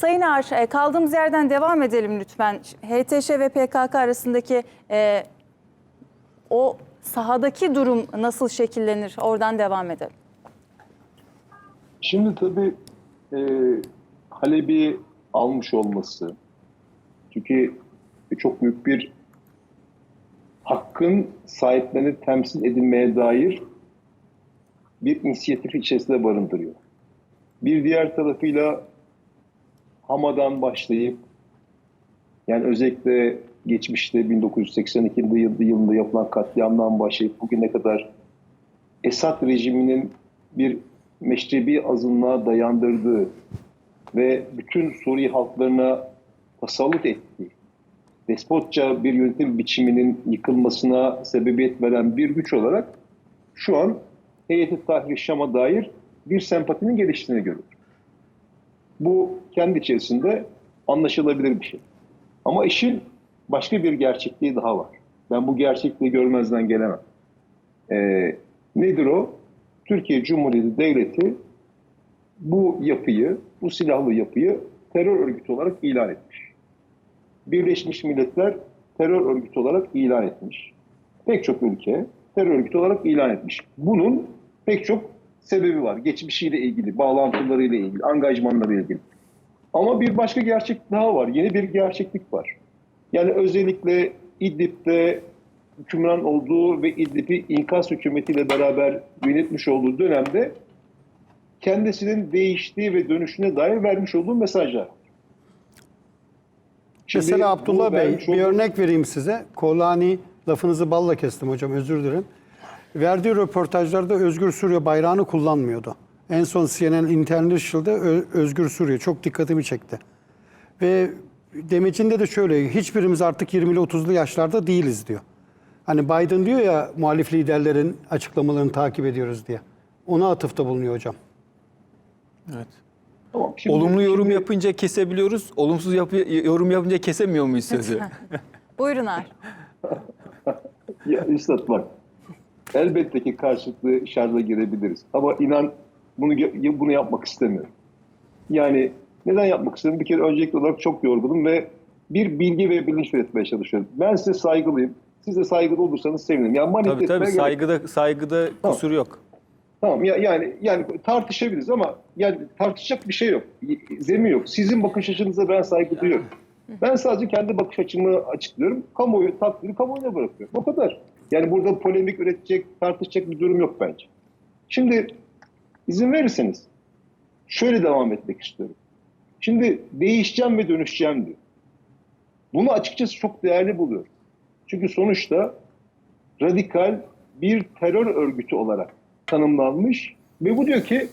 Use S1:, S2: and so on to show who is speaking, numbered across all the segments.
S1: Sayın Ağar, e, kaldığımız yerden devam edelim lütfen. HTŞ ve PKK arasındaki e, o sahadaki durum nasıl şekillenir? Oradan devam edelim.
S2: Şimdi tabii e, Halep'i almış olması, çünkü çok büyük bir hakkın sahiplenip temsil edilmeye dair bir inisiyatif içerisinde barındırıyor. Bir diğer tarafıyla Hama'dan başlayıp yani özellikle geçmişte 1982 yılında, yapılan katliamdan başlayıp bugüne kadar Esad rejiminin bir meşrebi azınlığa dayandırdığı ve bütün Suriye halklarına tasallut ettiği, despotça bir yönetim biçiminin yıkılmasına sebebiyet veren bir güç olarak şu an Heyeti Tahrir Şam'a dair bir sempatinin geliştiğini görüyoruz. Bu kendi içerisinde anlaşılabilir bir şey. Ama işin başka bir gerçekliği daha var. Ben bu gerçekliği görmezden gelemem. Ee, nedir o? Türkiye Cumhuriyeti Devleti bu yapıyı, bu silahlı yapıyı terör örgütü olarak ilan etmiş. Birleşmiş Milletler terör örgütü olarak ilan etmiş. Pek çok ülke terör örgütü olarak ilan etmiş. Bunun pek çok sebebi var. Geçmişiyle ilgili, bağlantılarıyla ilgili, angajmanlarıyla ilgili. Ama bir başka gerçek daha var. Yeni bir gerçeklik var. Yani özellikle İdlib'de hükümran olduğu ve İdlib'i inkaz hükümetiyle beraber yönetmiş olduğu dönemde kendisinin değiştiği ve dönüşüne dair vermiş olduğu mesajlar. Şimdi
S3: Mesela Abdullah Bey
S2: vermiş
S3: bir
S2: olduğu-
S3: örnek vereyim size. Kolani lafınızı balla kestim hocam özür dilerim. Verdiği röportajlarda Özgür Suriye bayrağını kullanmıyordu. En son CNN International'da Özgür Suriye çok dikkatimi çekti. Ve demecinde de şöyle hiçbirimiz artık 20'li 30'lu yaşlarda değiliz diyor. Hani Biden diyor ya muhalif liderlerin açıklamalarını takip ediyoruz diye. Ona atıfta bulunuyor hocam.
S4: Evet.
S2: Tamam, şimdi-
S4: Olumlu yorum
S2: şimdi-
S4: yapınca kesebiliyoruz. Olumsuz yapı, yorum yapınca kesemiyor muyuz sözü?
S1: Buyurun Ağar.
S2: Ya Üstad bak. Elbette ki karşılıklı şarja girebiliriz. Ama inan bunu bunu yapmak istemiyorum. Yani neden yapmak istemiyorum? Bir kere öncelikli olarak çok yorgunum ve bir bilgi ve bilinç üretmeye çalışıyorum. Ben size saygılıyım. Siz de saygılı olursanız sevinirim. Yani
S4: tabii tabii
S2: gerek-
S4: saygıda saygıda
S2: Tamam.
S4: kusur yok.
S2: Tamam ya yani yani tartışabiliriz ama yani tartışacak bir şey yok. Zemin yok. Sizin bakış açınıza ben saygı duyuyorum. Ben sadece kendi bakış açımı açıklıyorum. Kamuoyu takdiri kamuoyuna bırakıyorum. O kadar. Yani burada polemik üretecek, tartışacak bir durum yok bence. Şimdi izin verirseniz şöyle devam etmek istiyorum. Şimdi değişeceğim ve dönüşeceğim diyor. Bunu açıkçası çok değerli buluyorum. Çünkü sonuçta radikal bir terör örgütü olarak tanımlanmış ve bu diyor ki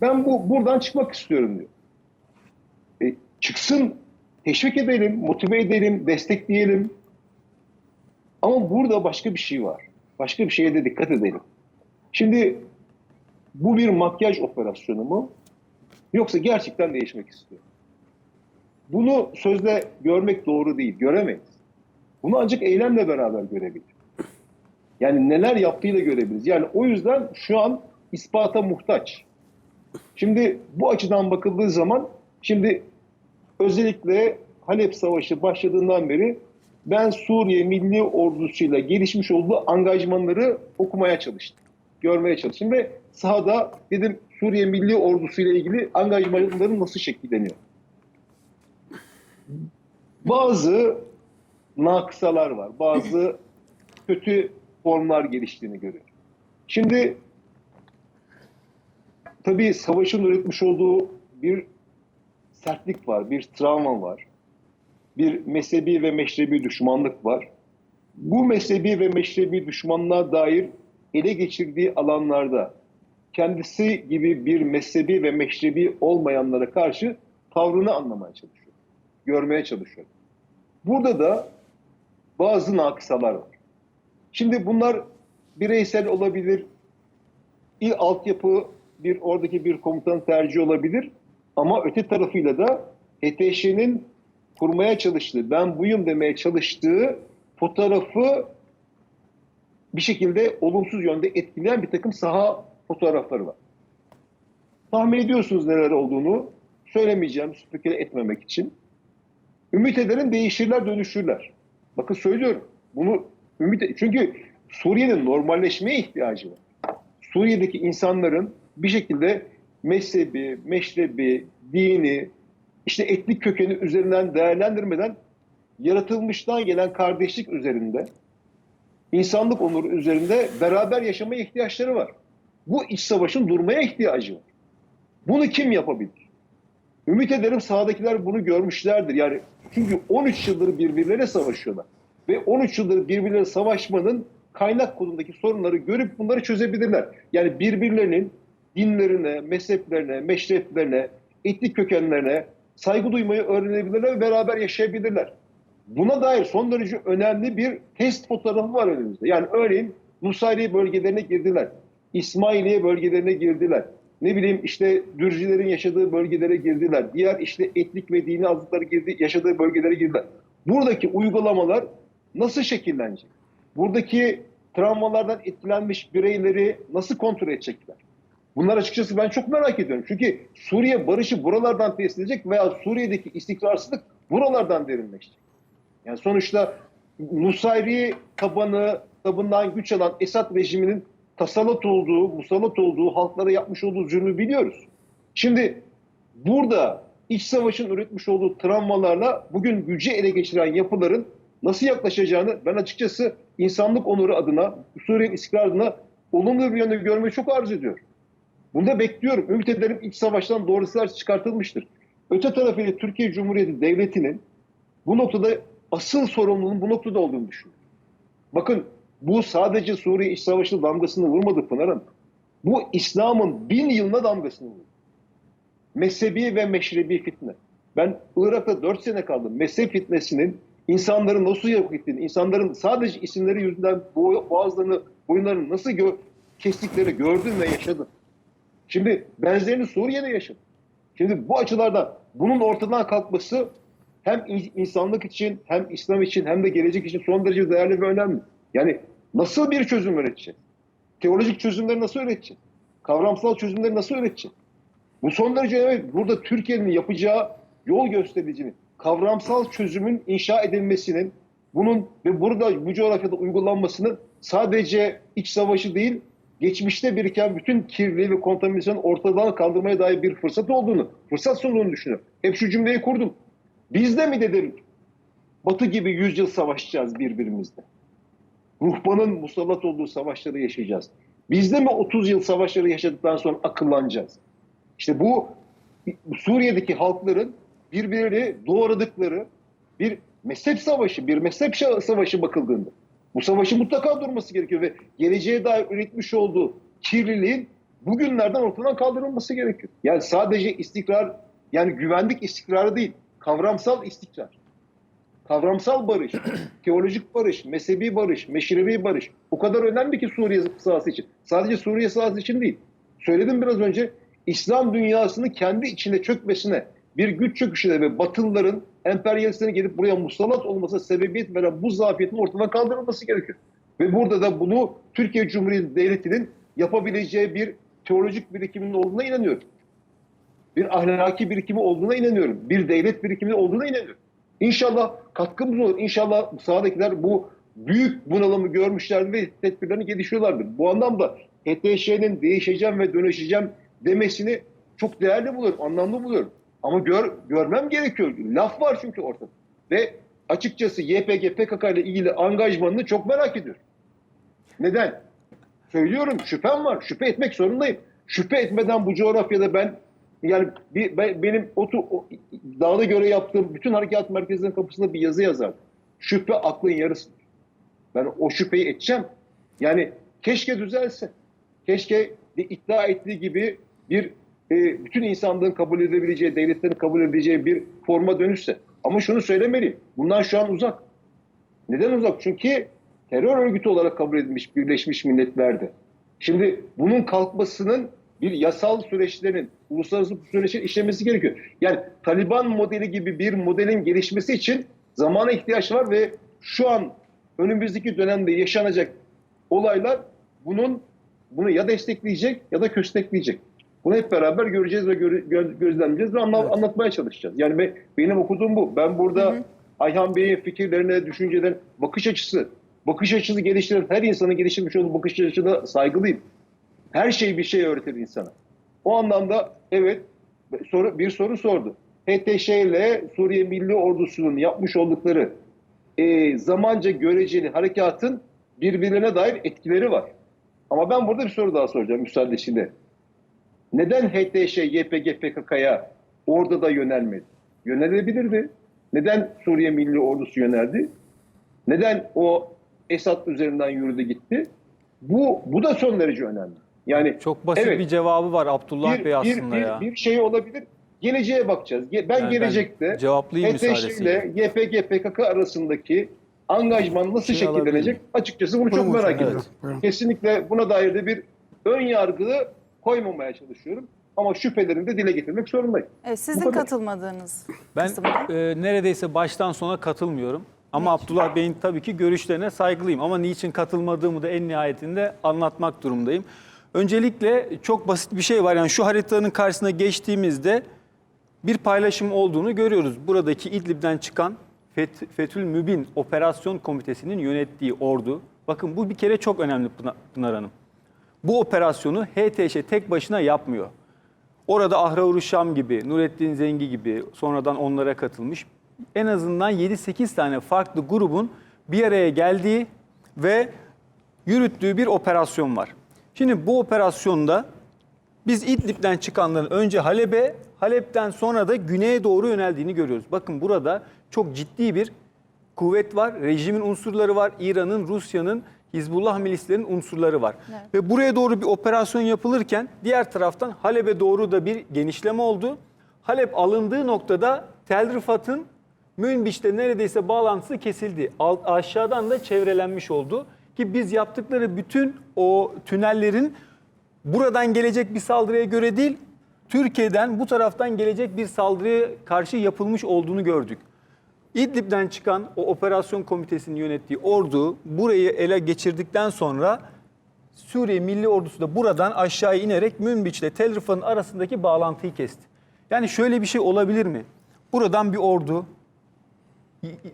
S2: ben bu buradan çıkmak istiyorum diyor. E, çıksın, teşvik edelim, motive edelim, destekleyelim. Ama burada başka bir şey var. Başka bir şeye de dikkat edelim. Şimdi bu bir makyaj operasyonu mu? Yoksa gerçekten değişmek istiyor. Bunu sözle görmek doğru değil, göremeyiz. Bunu ancak eylemle beraber görebiliriz. Yani neler yaptığıyla görebiliriz. Yani o yüzden şu an ispata muhtaç. Şimdi bu açıdan bakıldığı zaman şimdi özellikle Halep Savaşı başladığından beri ben Suriye Milli Ordusu'yla gelişmiş olduğu angajmanları okumaya çalıştım. Görmeye çalıştım ve sahada dedim Suriye Milli Ordusu ile ilgili angajmanların nasıl şekilleniyor? Bazı naksalar var. Bazı kötü formlar geliştiğini görüyorum. Şimdi tabii savaşın üretmiş olduğu bir sertlik var, bir travma var. Bir mezhebi ve meşrebi düşmanlık var. Bu mezhebi ve meşrebi düşmanlığa dair ele geçirdiği alanlarda kendisi gibi bir mezhebi ve meşrebi olmayanlara karşı tavrını anlamaya çalışıyor. Görmeye çalışıyor. Burada da bazı nakısalar var. Şimdi bunlar bireysel olabilir, il altyapı bir oradaki bir komutanın tercihi olabilir ama öte tarafıyla da HTŞ'nin kurmaya çalıştığı, ben buyum demeye çalıştığı fotoğrafı bir şekilde olumsuz yönde etkileyen bir takım saha fotoğrafları var. Tahmin ediyorsunuz neler olduğunu söylemeyeceğim, speküle etmemek için. Ümit ederim değişirler, dönüşürler. Bakın söylüyorum. Bunu ümit e- çünkü Suriye'nin normalleşmeye ihtiyacı var. Suriye'deki insanların bir şekilde mezhebi, meşrebi, dini, işte etnik kökeni üzerinden değerlendirmeden yaratılmıştan gelen kardeşlik üzerinde, insanlık onuru üzerinde beraber yaşamaya ihtiyaçları var. Bu iç savaşın durmaya ihtiyacı var. Bunu kim yapabilir? Ümit ederim sahadakiler bunu görmüşlerdir. Yani çünkü 13 yıldır birbirleriyle savaşıyorlar. Ve 13 yıldır birbirleriyle savaşmanın kaynak kodundaki sorunları görüp bunları çözebilirler. Yani birbirlerinin dinlerine, mezheplerine, meşreplerine, etnik kökenlerine saygı duymayı öğrenebilirler ve beraber yaşayabilirler. Buna dair son derece önemli bir test fotoğrafı var önümüzde. Yani örneğin Nusayri bölgelerine girdiler. İsmailiye bölgelerine girdiler. Ne bileyim işte Dürcülerin yaşadığı bölgelere girdiler. Diğer işte etnik ve dini azlıkları girdi, yaşadığı bölgelere girdiler. Buradaki uygulamalar nasıl şekillenecek? Buradaki travmalardan etkilenmiş bireyleri nasıl kontrol edecekler? Bunlar açıkçası ben çok merak ediyorum. Çünkü Suriye barışı buralardan tesis edecek veya Suriye'deki istikrarsızlık buralardan derinleşecek. Yani sonuçta Nusayri tabanı, tabanından güç alan Esad rejiminin tasallat olduğu, musallat olduğu, halklara yapmış olduğu zulmü biliyoruz. Şimdi burada iç savaşın üretmiş olduğu travmalarla bugün gücü ele geçiren yapıların nasıl yaklaşacağını ben açıkçası insanlık onuru adına, Suriye'nin istikrarı adına olumlu bir yönde görmeyi çok arzu ediyorum. Bunu da bekliyorum. Ümit ederim iç savaştan doğrusular çıkartılmıştır. Öte tarafıyla Türkiye Cumhuriyeti Devleti'nin bu noktada asıl sorumluluğun bu noktada olduğunu düşünüyorum. Bakın bu sadece Suriye iç savaşı damgasını vurmadı Pınar Hanım. Bu İslam'ın bin yılına damgasını vurdu. Mezhebi ve meşrebi fitne. Ben Irak'ta dört sene kaldım. Mezhep fitnesinin insanların nasıl yok ettiğini, insanların sadece isimleri yüzünden bo- boğazlarını, boyunlarını nasıl gö- kestikleri gördüm ve yaşadım. Şimdi benzerini Suriye'de yaşadım. Şimdi bu açılardan bunun ortadan kalkması hem in- insanlık için hem İslam için hem de gelecek için son derece değerli ve önemli. Yani nasıl bir çözüm üreteceğiz? Teolojik çözümleri nasıl üreteceğiz? Kavramsal çözümleri nasıl üreteceğiz? Bu son derece evet burada Türkiye'nin yapacağı yol göstericinin kavramsal çözümün inşa edilmesinin bunun ve burada bu coğrafyada uygulanmasının sadece iç savaşı değil geçmişte biriken bütün kirliliği ve kontaminasyonu ortadan kaldırmaya dair bir fırsat olduğunu, fırsat sunduğunu düşünüyorum. Hep şu cümleyi kurdum. Biz de mi dedim Batı gibi yüzyıl savaşacağız birbirimizle? Ruhbanın musallat olduğu savaşları yaşayacağız. Biz de mi 30 yıl savaşları yaşadıktan sonra akıllanacağız? İşte bu Suriye'deki halkların birbirini doğradıkları bir mezhep savaşı, bir mezhep savaşı bakıldığında. Bu savaşın mutlaka durması gerekiyor ve geleceğe dair üretmiş olduğu kirliliğin bugünlerden ortadan kaldırılması gerekiyor. Yani sadece istikrar, yani güvenlik istikrarı değil, kavramsal istikrar. Kavramsal barış, teolojik barış, mezhebi barış, meşrebi barış o kadar önemli ki Suriye sahası için. Sadece Suriye sahası için değil. Söyledim biraz önce İslam dünyasının kendi içine çökmesine, bir güç çöküşüne ve Batılıların emperyalistlerin gelip buraya musallat olmasına sebebiyet veren bu zafiyetin ortadan kaldırılması gerekiyor. Ve burada da bunu Türkiye Cumhuriyeti Devleti'nin yapabileceği bir teolojik birikiminin olduğuna inanıyorum. Bir ahlaki birikimi olduğuna inanıyorum. Bir devlet birikimi olduğuna inanıyorum. İnşallah katkımız olur. İnşallah sahadakiler bu büyük bunalımı görmüşlerdir ve tedbirlerini gelişiyorlardır. Bu anlamda HTŞ'nin değişeceğim ve dönüşeceğim demesini çok değerli buluyorum, anlamlı buluyorum. Ama gör, görmem gerekiyor. Laf var çünkü ortada. Ve açıkçası YPG, PKK ile ilgili angajmanını çok merak ediyorum. Neden? Söylüyorum şüphem var. Şüphe etmek zorundayım. Şüphe etmeden bu coğrafyada ben yani bir, ben- benim otu, o, dağda göre yaptığım bütün harekat merkezlerinin kapısında bir yazı yazardım. Şüphe aklın yarısıdır. Ben o şüpheyi edeceğim. Yani keşke düzelse. Keşke iddia ettiği gibi bir e, bütün insanlığın kabul edebileceği, devletlerin kabul edebileceği bir forma dönüşse. Ama şunu söylemeliyim. Bundan şu an uzak. Neden uzak? Çünkü terör örgütü olarak kabul edilmiş Birleşmiş Milletler'de. Şimdi bunun kalkmasının bir yasal süreçlerin, uluslararası süreçlerin işlemesi gerekiyor. Yani Taliban modeli gibi bir modelin gelişmesi için zamana ihtiyaç var ve şu an önümüzdeki dönemde yaşanacak olaylar bunun bunu ya destekleyecek ya da köstekleyecek. Bunu hep beraber göreceğiz ve göre- gö- gözlemleyeceğiz ve anla- anlatmaya çalışacağız. Yani be- benim okuduğum bu. Ben burada Ayhan Bey'in fikirlerine, düşüncelerine, bakış açısı, bakış açısı geliştiren her insanın geliştirmiş olduğu bakış açısına saygılıyım. Her şey bir şey öğretir insana. O anlamda evet soru, bir soru sordu. HTŞ ile Suriye Milli Ordusu'nun yapmış oldukları e, zamanca göreceli harekatın birbirine dair etkileri var. Ama ben burada bir soru daha soracağım müsaadenizle. Neden HTŞ, YPG, PKK'ya orada da yönelmedi? Yönelebilirdi. Neden Suriye Milli Ordusu yöneldi? Neden o Esad üzerinden yürüdü gitti? Bu bu da son derece önemli. Yani
S4: Çok basit
S2: evet,
S4: bir cevabı var Abdullah
S2: bir,
S4: Bey aslında
S2: bir,
S4: ya.
S2: bir şey olabilir. Geleceğe bakacağız. Ben
S4: Yani
S2: gelecekte HTŞ ile YPG, PKK arasındaki angajman nasıl
S4: Şey
S2: şekillenecek? Açıkçası bunu çok
S3: Buyurun
S2: merak
S3: hocam,
S2: ediyorum.
S3: buyurun.
S2: Kesinlikle buna dair de bir ön yargı koymamaya çalışıyorum. Ama şüphelerimi de dile getirmek zorundayım.
S1: E, sizin katılmadığınız
S4: Ben
S1: kısımda.
S4: e, neredeyse baştan sona katılmıyorum. Ama Abdullah Bey'in tabii ki görüşlerine saygılıyım. Ama niçin katılmadığımı da en nihayetinde anlatmak durumdayım. Öncelikle çok basit bir şey var. Yani şu haritanın karşısına geçtiğimizde bir paylaşım olduğunu görüyoruz. Buradaki İdlib'den çıkan Fet- Fethül Mübin Operasyon Komitesi'nin yönettiği ordu. Bakın bu bir kere çok önemli Pınar- Pınar Hanım. Bu operasyonu HTŞ tek başına yapmıyor. Orada Ahraur Şam gibi, Nurettin Zengi gibi sonradan onlara katılmış en azından 7-8 tane farklı grubun bir araya geldiği ve yürüttüğü bir operasyon var. Şimdi bu operasyonda biz İdlib'den çıkanların önce Halep'e, Halep'ten sonra da güneye doğru yöneldiğini görüyoruz. Bakın burada çok ciddi bir kuvvet var, rejimin unsurları var, İran'ın, Rusya'nın, Hizbullah milislerinin unsurları var.
S1: Evet.
S4: Ve buraya doğru bir operasyon yapılırken diğer taraftan Halep'e doğru da bir genişleme oldu. Halep alındığı noktada Tel Rifat'ın Münbiş'te neredeyse bağlantısı kesildi. Alt, aşağıdan da çevrelenmiş oldu. Ki biz yaptıkları bütün o tünellerin buradan gelecek bir saldırıya göre değil, Türkiye'den bu taraftan gelecek bir saldırıya karşı yapılmış olduğunu gördük. İdlib'den çıkan o operasyon komitesinin yönettiği ordu burayı ele geçirdikten sonra Suriye Milli Ordusu da buradan aşağıya inerek Münbiç ile Tel Rifa'nın arasındaki bağlantıyı kesti. Yani şöyle bir şey olabilir mi? Buradan bir ordu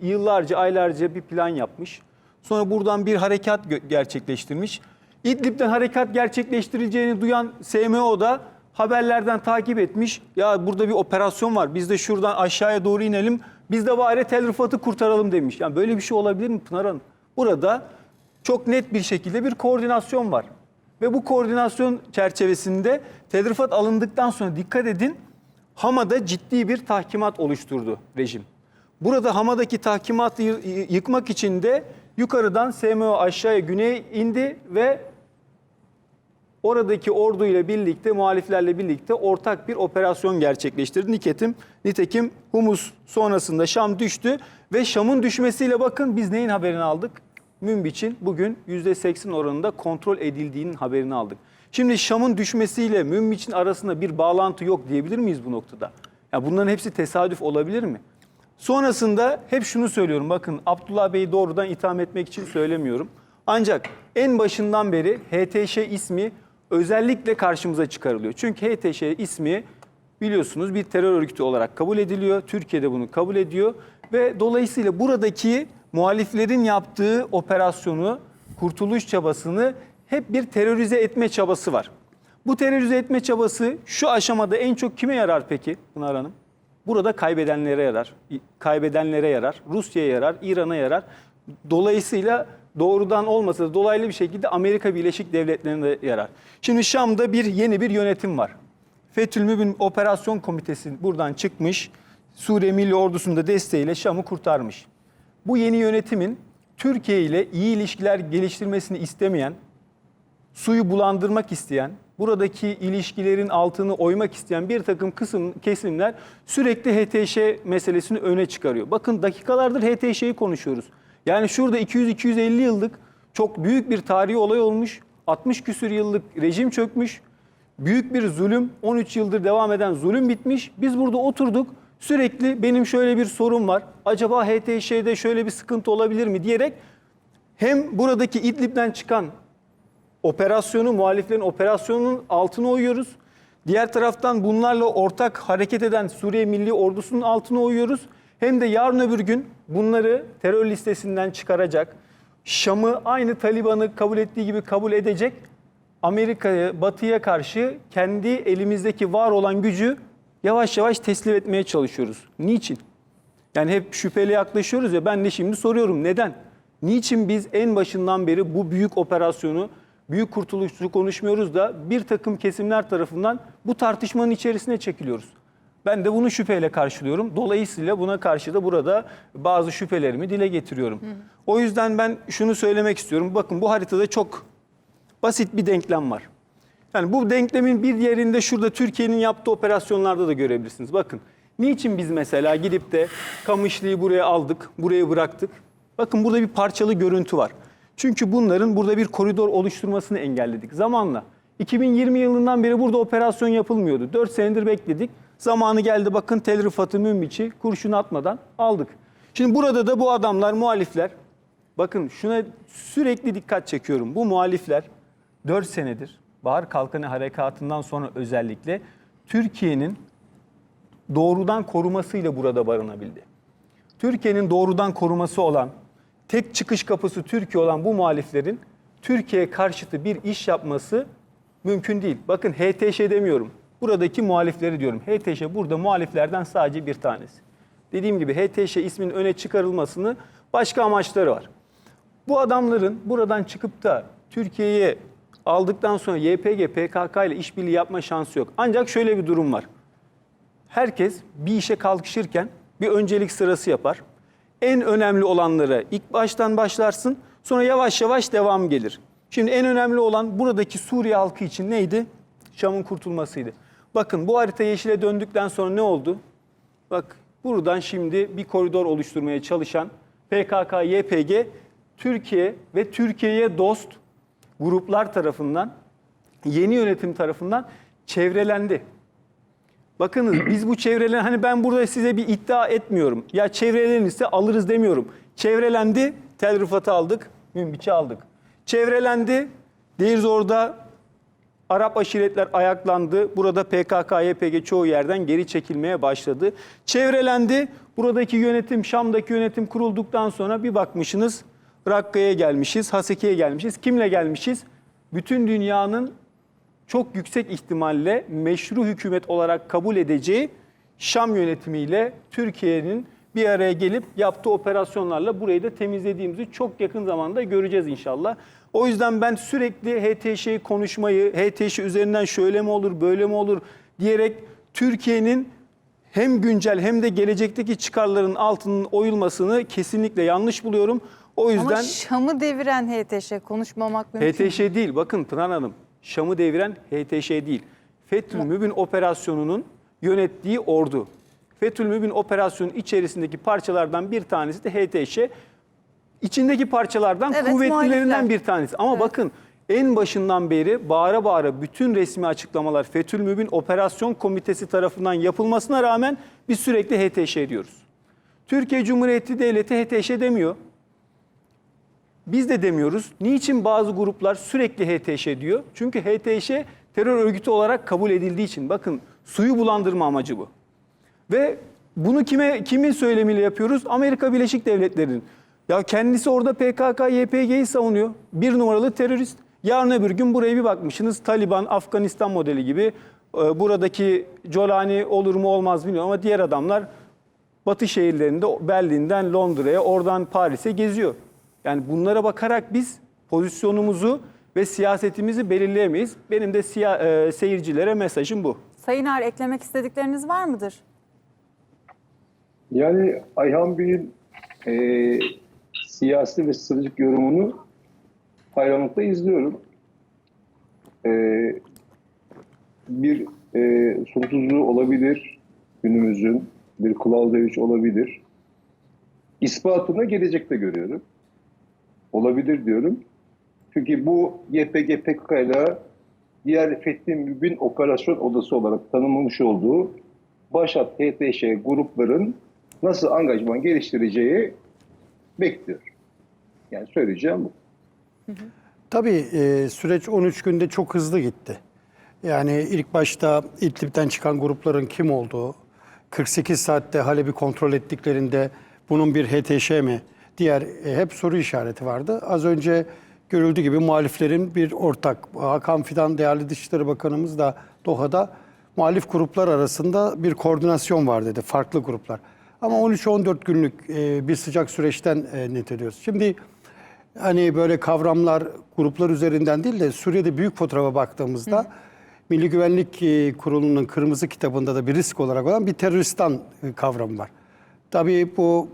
S4: yıllarca, aylarca bir plan yapmış. Sonra buradan bir harekat gerçekleştirmiş. İdlib'den harekat gerçekleştirileceğini duyan SMO da haberlerden takip etmiş. Ya burada bir operasyon var. Biz de şuradan aşağıya doğru inelim. Biz de bari Tel Rifat'ı kurtaralım demiş. Yani böyle bir şey olabilir mi Pınar Hanım? Burada çok net bir şekilde bir koordinasyon var. Ve bu koordinasyon çerçevesinde Tel Rifat alındıktan sonra dikkat edin Hama'da ciddi bir tahkimat oluşturdu rejim. Burada Hama'daki tahkimatı yı- yı- yıkmak için de yukarıdan SMO aşağıya güneye indi ve oradaki orduyla birlikte, muhaliflerle birlikte ortak bir operasyon gerçekleştirdi. Nitekim, nitekim Humus sonrasında Şam düştü ve Şam'ın düşmesiyle bakın biz neyin haberini aldık? Münbiç'in bugün %80 oranında kontrol edildiğinin haberini aldık. Şimdi Şam'ın düşmesiyle Münbiç'in arasında bir bağlantı yok diyebilir miyiz bu noktada? Ya bunların hepsi tesadüf olabilir mi? Sonrasında hep şunu söylüyorum bakın Abdullah Bey'i doğrudan itham etmek için söylemiyorum. Ancak en başından beri HTŞ ismi özellikle karşımıza çıkarılıyor. Çünkü HTŞ ismi biliyorsunuz bir terör örgütü olarak kabul ediliyor. Türkiye'de bunu kabul ediyor ve dolayısıyla buradaki muhaliflerin yaptığı operasyonu, kurtuluş çabasını hep bir terörize etme çabası var. Bu terörize etme çabası şu aşamada en çok kime yarar peki Pınar Hanım? Burada kaybedenlere yarar. Kaybedenlere yarar. Rusya'ya yarar, İran'a yarar. Dolayısıyla doğrudan olmasa da dolaylı bir şekilde Amerika Birleşik Devletleri'ne de yarar. Şimdi Şam'da bir yeni bir yönetim var. Fethül Mübin Operasyon Komitesi buradan çıkmış. Suriye Milli Ordusu'nun da desteğiyle Şam'ı kurtarmış. Bu yeni yönetimin Türkiye ile iyi ilişkiler geliştirmesini istemeyen, suyu bulandırmak isteyen, buradaki ilişkilerin altını oymak isteyen bir takım kısım kesimler sürekli HTŞ meselesini öne çıkarıyor. Bakın dakikalardır HTŞ'yi konuşuyoruz. Yani şurada 200-250 yıllık çok büyük bir tarihi olay olmuş. 60 küsür yıllık rejim çökmüş. Büyük bir zulüm, 13 yıldır devam eden zulüm bitmiş. Biz burada oturduk. Sürekli benim şöyle bir sorum var. Acaba HTŞ'de şöyle bir sıkıntı olabilir mi diyerek hem buradaki İdlib'den çıkan operasyonu, muhaliflerin operasyonunun altına oyuyoruz. Diğer taraftan bunlarla ortak hareket eden Suriye Milli Ordusu'nun altına uyuyoruz. Hem de yarın öbür gün bunları terör listesinden çıkaracak, Şam'ı aynı Taliban'ı kabul ettiği gibi kabul edecek, Amerika'ya, Batı'ya karşı kendi elimizdeki var olan gücü yavaş yavaş teslim etmeye çalışıyoruz. Niçin? Yani hep şüpheli yaklaşıyoruz ya ben de şimdi soruyorum neden? Niçin biz en başından beri bu büyük operasyonu, büyük kurtuluşu konuşmuyoruz da bir takım kesimler tarafından bu tartışmanın içerisine çekiliyoruz? Ben de bunu şüpheyle karşılıyorum. Dolayısıyla buna karşı da burada bazı şüphelerimi dile getiriyorum. O yüzden ben şunu söylemek istiyorum. Bakın bu haritada çok basit bir denklem var. Yani bu denklemin bir yerinde şurada Türkiye'nin yaptığı operasyonlarda da görebilirsiniz. Bakın niçin biz mesela gidip de Kamışlı'yı buraya aldık, buraya bıraktık? Bakın burada bir parçalı görüntü var. Çünkü bunların burada bir koridor oluşturmasını engelledik zamanla. 2020 yılından beri burada operasyon yapılmıyordu. 4 senedir bekledik. Zamanı geldi bakın Tel Rıfat'ı Münbiç'i kurşun atmadan aldık. Şimdi burada da bu adamlar, muhalifler, bakın şuna sürekli dikkat çekiyorum. Bu muhalifler 4 senedir Bahar Kalkanı Harekatı'ndan sonra özellikle Türkiye'nin doğrudan korumasıyla burada barınabildi. Türkiye'nin doğrudan koruması olan, tek çıkış kapısı Türkiye olan bu muhaliflerin Türkiye karşıtı bir iş yapması mümkün değil. Bakın HTŞ demiyorum. Buradaki muhalifleri diyorum. HTŞ burada muhaliflerden sadece bir tanesi. Dediğim gibi HTŞ isminin öne çıkarılmasını başka amaçları var. Bu adamların buradan çıkıp da Türkiye'ye aldıktan sonra YPG, PKK ile işbirliği yapma şansı yok. Ancak şöyle bir durum var. Herkes bir işe kalkışırken bir öncelik sırası yapar. En önemli olanlara ilk baştan başlarsın, sonra yavaş yavaş devam gelir. Şimdi en önemli olan buradaki Suriye halkı için neydi? Şam'ın kurtulmasıydı. Bakın bu harita yeşile döndükten sonra ne oldu? Bak buradan şimdi bir koridor oluşturmaya çalışan PKK, YPG, Türkiye ve Türkiye'ye dost gruplar tarafından, yeni yönetim tarafından çevrelendi. Bakınız biz bu çevrelen hani ben burada size bir iddia etmiyorum. Ya çevrelenirse alırız demiyorum. Çevrelendi, Tel Rıfat'ı aldık, Münbiç'i aldık. Çevrelendi, Deirzor'da Arap aşiretler ayaklandı. Burada PKK, YPG çoğu yerden geri çekilmeye başladı. Çevrelendi. Buradaki yönetim, Şam'daki yönetim kurulduktan sonra bir bakmışsınız Rakka'ya gelmişiz, Haseki'ye gelmişiz. Kimle gelmişiz? Bütün dünyanın çok yüksek ihtimalle meşru hükümet olarak kabul edeceği Şam yönetimiyle Türkiye'nin bir araya gelip yaptığı operasyonlarla burayı da temizlediğimizi çok yakın zamanda göreceğiz inşallah. O yüzden ben sürekli HTŞ'yi konuşmayı, HTŞ üzerinden şöyle mi olur, böyle mi olur diyerek Türkiye'nin hem güncel hem de gelecekteki çıkarların altının oyulmasını kesinlikle yanlış buluyorum. O yüzden
S1: Ama Şam'ı deviren HTŞ konuşmamak mümkün.
S4: HTŞ değil bakın Pınar Hanım Şam'ı deviren HTŞ değil. Fethül Mübin operasyonunun yönettiği ordu. Fethül Mübin operasyonun içerisindeki parçalardan bir tanesi de HTŞ. İçindeki parçalardan
S1: Evet,
S4: kuvvetlilerinden
S1: muhalifler.
S4: bir tanesi. Ama bakın en başından beri bağıra bağıra bütün resmi açıklamalar Fethül Mübin Operasyon Komitesi tarafından yapılmasına rağmen biz sürekli HTŞ diyoruz. Türkiye Cumhuriyeti Devleti HTŞ demiyor. Biz de demiyoruz. Niçin bazı gruplar sürekli HTŞ diyor? Çünkü HTŞ terör örgütü olarak kabul edildiği için. Bakın suyu bulandırma amacı bu. Ve bunu kime kimin söylemiyle yapıyoruz? Amerika Birleşik Devletleri'nin. Ya kendisi orada PKK, YPG'yi savunuyor. Bir numaralı terörist. Yarın öbür gün buraya bir bakmışsınız Taliban, Afganistan modeli gibi. e, Buradaki Colani olur mu olmaz bilmiyorum ama diğer adamlar Batı şehirlerinde Berlin'den Londra'ya, oradan Paris'e geziyor. Yani bunlara bakarak biz pozisyonumuzu ve siyasetimizi belirleyemeyiz. Benim de siya- e, seyircilere mesajım bu.
S1: Sayın Ağar eklemek istedikleriniz var mıdır?
S2: Yani Ayhan Bey'in e, siyasi ve stratejik yorumunu hayranlıkla izliyorum. E, bir e, sonsuzluğu olabilir günümüzün, bir Clausewitz olabilir. İspatını gelecekte görüyorum. Olabilir diyorum. Çünkü bu YPG PKK ile diğer Fethi Mübin Operasyon Odası olarak tanımlamış olduğu Başat HTŞ grupların nasıl angajman geliştireceği bekliyor. Yani söyleyeceğim bu.
S3: Tabii e, süreç 13 günde çok hızlı gitti. Yani ilk başta İdlib'den çıkan grupların kim olduğu, 48 saatte Halep'i kontrol ettiklerinde bunun bir HTŞ mi? Diğer e, hep soru işareti vardı. Az önce görüldüğü gibi muhaliflerin bir ortak, Hakan Fidan değerli Dışişleri Bakanımız da Doha'da muhalif gruplar arasında bir koordinasyon var dedi, farklı gruplar. Ama 13-14 günlük e, bir sıcak süreçten net ediyoruz. Şimdi hani böyle kavramlar gruplar üzerinden değil de Suriye'de büyük fotoğrafa baktığımızda Milli Güvenlik e, Kurulu'nun kırmızı kitabında da bir risk olarak olan bir teröristan e, kavramı var. Tabii bu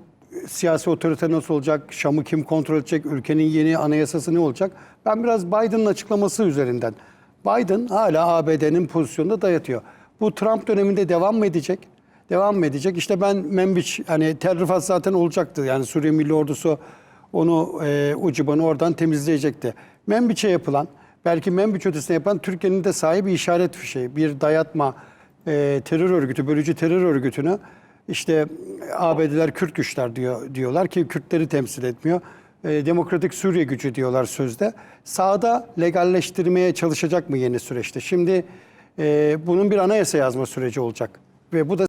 S3: siyasi otorite nasıl olacak, Şam'ı kim kontrol edecek, ülkenin yeni anayasası ne olacak? Ben biraz Biden'ın açıklaması üzerinden. Biden hala ABD'nin pozisyonunda dayatıyor. Bu Trump döneminde devam mı edecek? Devam mı edecek? İşte ben Membiç, hani Tel Rifat zaten olacaktı. Yani Suriye Milli Ordusu onu, e, Ucuban'ı oradan temizleyecekti. Membiç'e yapılan, belki Membiç ötesine yapan Türkiye'nin de sahibi işaret fişeği, bir dayatma e, terör örgütü, bölücü terör örgütünü işte ABD'ler Kürt güçler diyor diyorlar ki Kürtleri temsil etmiyor. E, Demokratik Suriye gücü diyorlar sözde. Sağda legalleştirmeye çalışacak mı yeni süreçte? Şimdi e, bunun bir anayasa yazma süreci olacak ve bu da